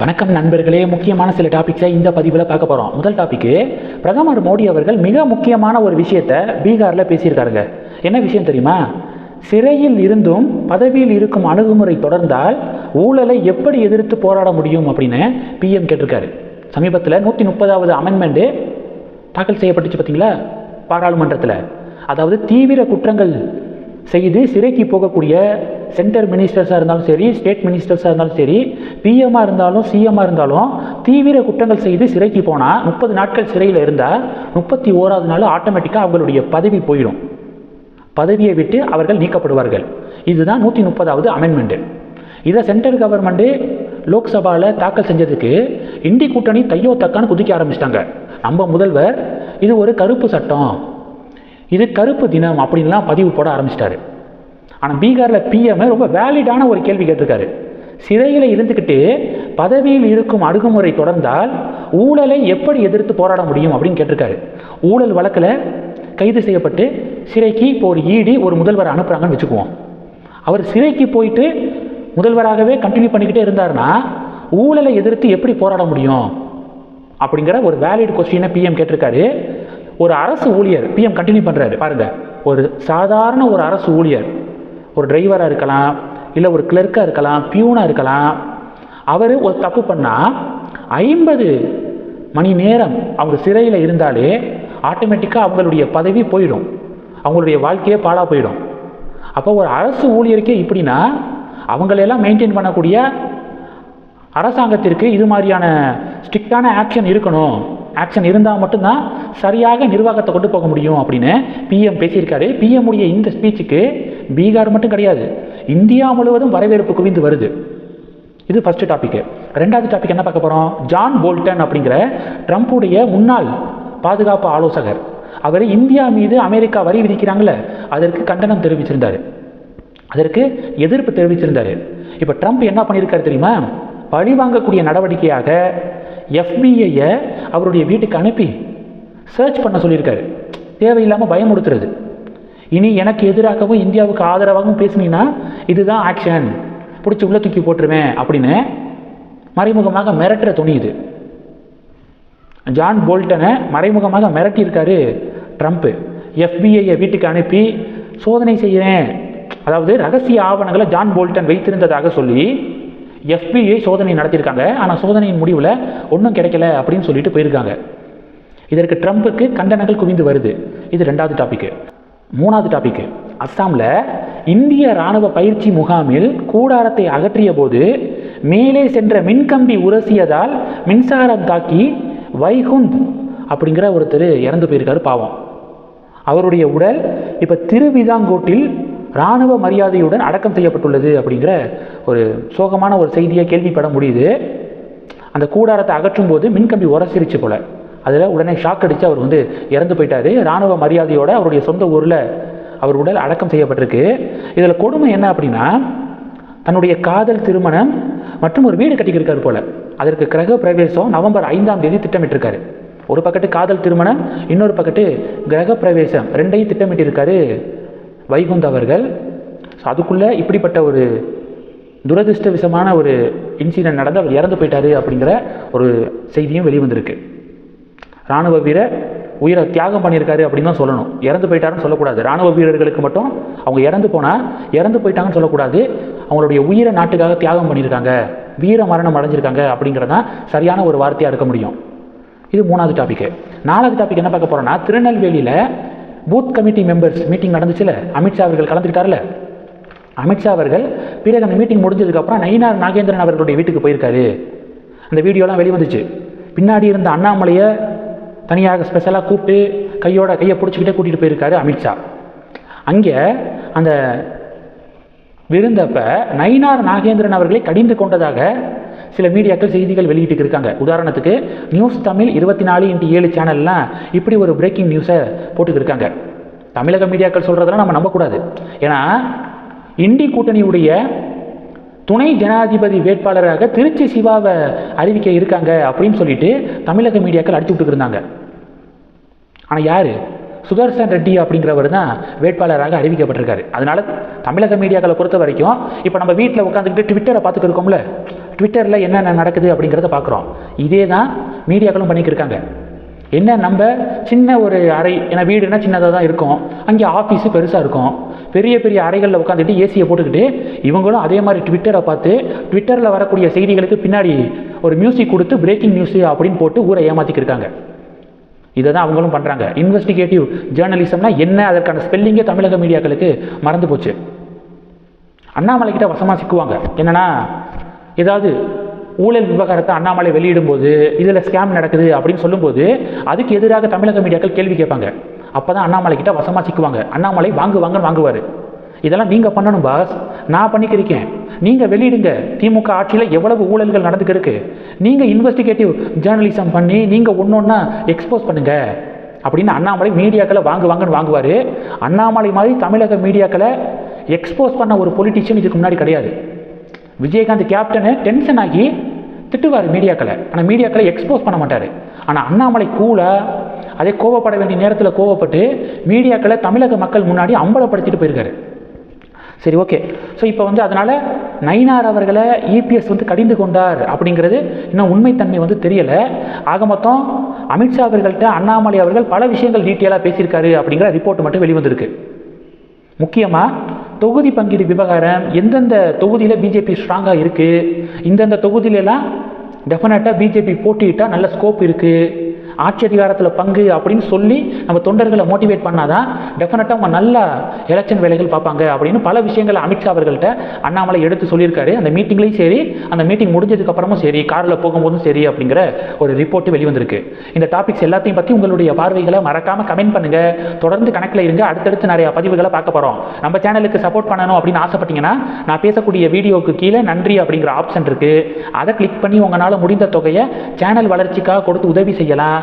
வணக்கம் நண்பர்களே. முக்கியமான சில டாபிக்ஸை இந்த பதிவில் பார்க்க போகிறோம் முதல் டாபிக்கு பிரதமர் மோடி அவர்கள் மிக முக்கியமான ஒரு விஷயத்தை பீகாரில் பேசியிருக்காருங்க. என்ன விஷயம் தெரியுமா? சிறையில் இருந்தும் பதவியில் இருக்கும் அணுகுமுறை தொடர்ந்தால் ஊழலை எப்படி எதிர்த்து போராட முடியும் அப்படின்னு பிஎம் கேட்டிருக்காரு. சமீபத்தில் நூற்றி முப்பதாவது அமெண்ட்மெண்ட்டு தாக்கல் செய்யப்பட்டுச்சு பார்த்தீங்களா பாராளுமன்றத்தில். அதாவது தீவிர குற்றங்கள் செய்து சிறைக்கு போகக்கூடிய சென்டர் மினிஸ்டர்ஸாக இருந்தாலும் சரி ஸ்டேட் மினிஸ்டர்ஸாக இருந்தாலும் சரி பிஎம்மாக இருந்தாலும் சிஎம்மாக இருந்தாலும் தீவிர குற்றங்கள் செய்து சிறைக்கு போனால் முப்பது நாட்கள் சிறையில் இருந்தால் முப்பத்தி ஓராவது நாள் ஆட்டோமேட்டிக்காக அவங்களுடைய பதவி போயிடும். பதவியை விட்டு அவர்கள் நீக்கப்படுவார்கள். இதுதான் நூற்றி முப்பதாவது அமெண்ட்மெண்ட்டு இதை சென்ட்ரல் கவர்மெண்ட்டு லோக்சபாவில் தாக்கல் செஞ்சதுக்கு இந்தி கூட்டணி தையோ தக்கான்னு குதிக்க ஆரம்பிச்சிட்டாங்க. நம்ம முதல்வர் இது ஒரு கருப்பு சட்டம். இது கருப்பு தினம் அப்படின்லாம் பதிவு போட ஆரம்பிச்சிட்டாரு. ஆனால் பீகாரில் பிஎம் ரொம்ப வேலிடான ஒரு கேள்வி கேட்டிருக்காரு. சிறையில் இருந்துக்கிட்டு பதவியில் இருக்கும் அணுகுமுறை தொடர்ந்தால் ஊழலை எப்படி எதிர்த்து போராட முடியும் அப்படின்னு கேட்டிருக்காரு. ஊழல் வழக்கில் கைது செய்யப்பட்டு சிறைக்கு இப்போ ஒரு ஈடி ஒரு முதல்வர் அனுப்புகிறாங்கன்னு வச்சுக்குவோம். அவர் சிறைக்கு போயிட்டு முதல்வராகவே கண்டினியூ பண்ணிக்கிட்டே இருந்தாருன்னா ஊழலை எதிர்த்து எப்படி போராட முடியும்? அப்படிங்கிற ஒரு வேலிட் கொஸ்டினை பிஎம் கேட்டிருக்காரு. ஒரு அரசு ஊழியர் பிஎம் கண்டினியூ பண்ணுறாரு பாருங்கள் ஒரு சாதாரண ஒரு அரசு ஊழியர் ஒரு டிரைவராக இருக்கலாம் இல்லை ஒரு கிளர்க்காக இருக்கலாம் பியூனாக இருக்கலாம் அவர் ஒரு தப்பு பண்ணால் ஐம்பது மணி நேரம் அவங்க சிறையில் இருந்தாலே ஆட்டோமேட்டிக்காக அவங்களுடைய பதவி போயிடும். அவங்களுடைய வாழ்க்கையே பாழாக போயிடும். அப்போ ஒரு அரசு ஊழியருக்கே இப்படின்னா அவங்களெல்லாம் மெயின்டைன் பண்ணக்கூடிய அரசாங்கத்திற்கு இது மாதிரியான ஸ்ட்ரிக்டான ஆக்ஷன் இருக்கணும். ஆக்ஷன் இருந்தால் மட்டும்தான் சரியாக நிர்வாகத்தை கொண்டு போக முடியும் அப்படின்னு பிஎம் பேசியிருக்காரு. பிஎம் உடைய இந்த ஸ்பீச்சுக்கு பீகார் மட்டும் கிடையாது. இந்தியா முழுவதும் வரவேற்பு குவிந்து வருது. இது ஃபர்ஸ்ட் டாபிக் ரெண்டாவது டாபிக் என்ன பார்க்க போகிறோம் ஜான் போல்டன் அப்படிங்கிற ட்ரம்ப்புடைய முன்னாள் பாதுகாப்பு ஆலோசகர். அவர் இந்தியா மீது அமெரிக்கா வரி விதிக்கிறாங்களே அதற்கு கண்டனம் தெரிவிச்சிருந்தார். அதற்கு எதிர்ப்பு தெரிவிச்சிருந்தார். இப்போ ட்ரம்ப் என்ன பண்ணியிருக்காரு தெரியுமா? பழி வாங்கக்கூடிய நடவடிக்கையாக எஃபிஐயை அவருடைய வீட்டுக்கு அனுப்பி சர்ச் பண்ண சொல்லியிருக்காரு. தேவையில்லாமல் பயமுடுத்துறது இனி எனக்கு எதிராகவும் இந்தியாவுக்கு ஆதரவாகவும் பேசுனீங்கன்னா இதுதான் ஆக்ஷன் பிடிச்சி உள்ள தூக்கி போட்டுருவேன் அப்படின்னு மறைமுகமாக மிரட்டுற துணியுது ஜான் போல்டனை மறைமுகமாக மிரட்டியிருக்காரு ட்ரம்ப்பு எஃபிஐயை வீட்டுக்கு அனுப்பி சோதனை செய்கிறேன். அதாவது ரகசிய ஆவணங்களை ஜான் போல்டன் வைத்திருந்ததாக சொல்லி எஃபிஐ சோதனை நடத்தியிருக்காங்க. ஆனால் சோதனையின் முடிவில் ஒன்றும் கிடைக்கல அப்படின்னு சொல்லிட்டு போயிருக்காங்க. இதற்கு ட்ரம்ப்புக்கு கண்டனங்கள் குவிந்து வருது. இது ரெண்டாவது டாபிக்கு மூணாவது டாப்பிக்கு அஸ்ஸாமில் இந்திய இராணுவ பயிற்சி முகாமில் கூடாரத்தை அகற்றிய போது மேலே சென்ற மின்கம்பி உரசியதால் மின்சாரம் தாக்கி வைகுந்த் அப்படிங்கிற ஒருத்தர் இறந்து போயிருக்காரு பாவம். அவருடைய உடல் இப்போ திருவிதாங்கோட்டில் இராணுவ மரியாதையுடன் அடக்கம் செய்யப்பட்டுள்ளது அப்படிங்கிற ஒரு சோகமான ஒரு செய்தியை கேள்விப்பட முடியுது. அந்த கூடாரத்தை அகற்றும் போது மின்கம்பி உரசிருச்சு போல. அதில் உடனே ஷாக் அடித்து அவர் வந்து இறந்து போயிட்டாரு. இராணுவ மரியாதையோடு அவருடைய சொந்த ஊரில் அவர் உடல் அடக்கம் செய்யப்பட்டிருக்கு. இதில் கொடுமை என்ன அப்படின்னா தன்னுடைய காதல் திருமணம் மற்றும் ஒரு வீடு கட்டிக்கிருக்காரு போல. அதற்கு கிரக பிரவேசம் நவம்பர் ஐந்தாம் தேதி திட்டமிட்டிருக்காரு. ஒரு பக்கத்து காதல் திருமணம் இன்னொரு பக்கத்து கிரக பிரவேசம். ரெண்டையும் திட்டமிட்டிருக்காரு வைகுந்த் அவர்கள் ஸோ அதுக்குள்ளே இப்படிப்பட்ட ஒரு துரதிருஷ்டவிசமான ஒரு இன்சிடென்ட் நடந்து அவர் இறந்து போயிட்டாரு அப்படிங்கிற ஒரு செய்தியும் வெளிவந்திருக்கு. இராணுவ வீரர் உயிரை தியாகம் பண்ணியிருக்காரு அப்படின்னு தான் சொல்லணும். இறந்து போயிட்டாருன்னு சொல்லக்கூடாது. இராணுவ வீரர்களுக்கு மட்டும் அவங்க இறந்து போனால் இறந்து போயிட்டாங்கன்னு சொல்லக்கூடாது. அவங்களுடைய உயிரை நாட்டுக்காக தியாகம் பண்ணியிருக்காங்க. வீர மரணம் அடைஞ்சிருக்காங்க அப்படிங்கிறது தான் சரியான ஒரு வார்த்தையாக இருக்க முடியும். இது மூணாவது டாபிக் நாலாவது டாபிக் என்ன பார்க்க போகிறோன்னா திருநெல்வேலியில் பூத் கமிட்டி மெம்பர்ஸ் மீட்டிங் நடந்துச்சுல? அமித்ஷா அவர்கள் கலந்துக்கிட்டார்ல? அமித்ஷா அவர்கள் பிறகு அந்த மீட்டிங் முடிஞ்சதுக்கப்புறம் நயினார் நாகேந்திரன் அவர்களுடைய வீட்டுக்கு போயிருக்காரு. அந்த வீடியோலாம் வெளிவந்துச்சு. பின்னாடி இருந்த அண்ணாமலையை தனியாக ஸ்பெஷலாக கூப்பிட்டு கையோட கையை பிடிச்சிக்கிட்டே கூட்டிகிட்டு போயிருக்காரு அமித்ஷா அங்கே அந்த விருந்தப்ப நயினார் நாகேந்திரன் அவர்களை கடிந்து கொண்டதாக சில மீடியாக்கள் செய்திகள் வெளியிட்டு இருக்காங்க. உதாரணத்துக்கு நியூஸ் தமிழ் இருபத்தி நாலு இன்ட்டு ஏழு சேனல்லாம் இப்படி ஒரு பிரேக்கிங் நியூஸை போட்டுக்கிருக்காங்க தமிழக மீடியாக்கள் சொல்கிறதெல்லாம் நம்ம நம்பக்கூடாது. ஏன்னா இண்டி கூட்டணியுடைய துணை ஜனாதிபதி வேட்பாளராக திருச்சி சிவாவை அறிவிக்க இருக்காங்க அப்படின்னு சொல்லிட்டு தமிழக மீடியாக்கள் அடிச்சு விட்டுருந்தாங்க ஆனால் யார்? சுதர்சன் ரெட்டி அப்படிங்கிறவர் தான் வேட்பாளராக அறிவிக்கப்பட்டிருக்காரு. அதனால தமிழக மீடியாக்களை பொறுத்த வரைக்கும் இப்போ நம்ம வீட்டில் உட்காந்துக்கிட்டு ட்விட்டரை பார்த்துட்டு இருக்கோம்ல ட்விட்டரில் என்னென்ன நடக்குது அப்படிங்கிறத பார்க்குறோம் இதே தான் மீடியாக்களும் பண்ணிக்கிருக்காங்க. என்ன நம்ம சின்ன ஒரு அறை ஏன்னா வீடுனா சின்னதாக தான் இருக்கும். அங்கே ஆஃபீஸு பெருசாக இருக்கும். பெரிய பெரிய அறைகளில் உட்காந்துட்டு ஏசியை போட்டுக்கிட்டு இவங்களும் அதே மாதிரி ட்விட்டரை பார்த்து ட்விட்டரில் வரக்கூடிய செய்திகளுக்கு பின்னாடி ஒரு மியூசிக் கொடுத்து பிரேக்கிங் நியூஸ் அப்படின்னு போட்டு ஊரை ஏமாற்றிக்கிருக்காங்க இதை தான் அவங்களும் பண்ணுறாங்க இன்வெஸ்டிகேட்டிவ் ஜேர்னலிசம்னா என்ன அதற்கான ஸ்பெல்லிங்கே தமிழக மீடியாக்களுக்கு மறந்து போச்சு. அண்ணாமலை கிட்ட வசமாக சிக்குவாங்க. என்னன்னா ஏதாவது ஊழல் விவகாரத்தை அண்ணாமலை வெளியிடும்போது இதில் ஸ்கேம் நடக்குது அப்படின்னு சொல்லும்போது அதுக்கு எதிராக தமிழக மீடியாக்கள் கேள்வி கேட்பாங்க. அப்போ தான் அண்ணாமலை கிட்ட வசமாக சிக்குவாங்க. அண்ணாமலை வாங்கு வாங்கன்னு வாங்குவார். இதெல்லாம் நீங்கள் பண்ணணும் பாஸ். நான் பண்ணிக்கிறேன் நீங்கள் வெளியிடுங்க. திமுக ஆட்சியில் எவ்வளவு ஊழல்கள் நடந்துக்கிருக்கு. நீங்கள் இன்வெஸ்டிகேட்டிவ் ஜேர்னலிசம் பண்ணி நீங்கள் ஒன்று ஒன்றா எக்ஸ்போஸ் பண்ணுங்கள் அப்படின்னு அண்ணாமலை மீடியாக்களை வாங்கு வாங்கன்னு வாங்குவார். அண்ணாமலை மாதிரி தமிழக மீடியாக்களை எக்ஸ்போஸ் பண்ண ஒரு பொலிட்டிஷியன் இதுக்கு முன்னாடி கிடையாது. விஜயகாந்த் கேப்டனு டென்ஷன் ஆகி திட்டுவார் மீடியாக்களை. ஆனால் மீடியாக்களை எக்ஸ்போஸ் பண்ண மாட்டார். ஆனால் அண்ணாமலை கூலாக அதே கோவப்பட வேண்டிய நேரத்தில் கோவப்பட்டு மீடியாக்களை தமிழக மக்கள் முன்னாடி அம்பலப்படுத்திட்டு போயிருக்காரு. சரி ஓகே ஸோ இப்போ வந்து அதனால் நயினார் அவர்களை இபிஎஸ் வந்து கடிந்து கொண்டார் அப்படிங்கிறது இன்னும் உண்மைத்தன்மை வந்து தெரியலை. ஆக மொத்தம் அமித்ஷா அவர்கள்ட்ட அண்ணாமலை அவர்கள் பல விஷயங்கள் டீட்டெயிலாக பேசியிருக்காரு அப்படிங்கிற ரிப்போர்ட் மட்டும் வெளிவந்திருக்கு. முக்கியமாக தொகுதி பங்கீடு விவகாரம் எந்தெந்த தொகுதியில் பிஜேபி ஸ்ட்ராங்காக இருக்குது இந்தந்த தொகுதியிலலாம் டெஃபினட்டாக பிஜேபி போட்டியிட்டால் நல்ல ஸ்கோப் இருக்குது ஆட்சி அதிகாரத்தில் பங்கு அப்படின்னு சொல்லி நம்ம தொண்டர்களை மோட்டிவேட் பண்ணாதான் டெஃபினட்டாக அவங்க நல்ல எலெக்ஷன் வேலைகள் பார்ப்பாங்க அப்படின்னு பல விஷயங்களை அமித்ஷா அவர்கள்ட்ட அண்ணாமலை எடுத்து சொல்லியிருக்காரு. அந்த மீட்டிங்லேயும் சரி அந்த மீட்டிங் முடிஞ்சதுக்கப்புறமும் சரி காரில் போகும்போதும் சரி அப்படிங்கிற ஒரு ரிப்போர்ட் வெளிவந்திருக்கு. இந்த டாபிக்ஸ் எல்லாத்தையும் பற்றி உங்களுடைய பார்வைகளை மறக்காமல் கமெண்ட் பண்ணுங்க. தொடர்ந்து கணக்கில் இருங்க. அடுத்தடுத்து நிறைய பதிவுகளை பார்க்க போகிறோம் நம்ம சேனலுக்கு சப்போர்ட் பண்ணணும் அப்படின்னு ஆசைப்பட்டீங்கன்னா நான் பேசக்கூடிய வீடியோவுக்கு கீழே நன்றி அப்படிங்கிற ஆப்ஷன் இருக்குது அதை கிளிக் பண்ணி உங்களால் முடிந்த தொகையை சேனல் வளர்ச்சிக்காக கொடுத்து உதவி செய்யலாம்.